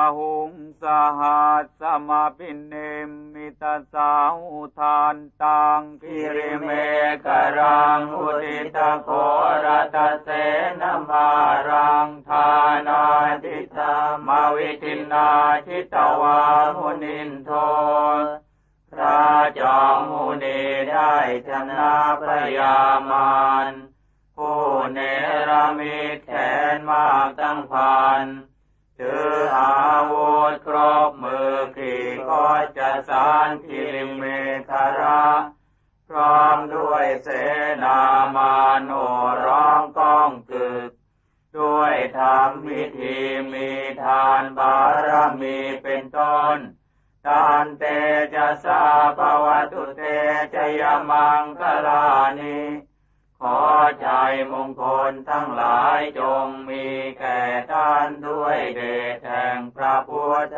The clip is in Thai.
าหุงสหัสสมาปินเนมิตาสาหุทานตังคิริเมกรังอุติตโครัตเสนมารังทานาทิตามาวิทินาชิตวามุนินโทพระจอมมุนีได้ชนะพยามารผู้เนรมิตแขนมากตั้งพันถืออา วุธครบมือขี่ก็จะสารทิเมคาระพร้อมด้วยเสนามาโนร้องก้องกึก ด้วยธรรมพิธีมีทานบารมีเป็นต้นทานเตจะสาภวตุเตจยมังคลานิขอใจมงคลทั้งหลายจงมีแก่ท่านด้วยเดชแห่งพระ Lord.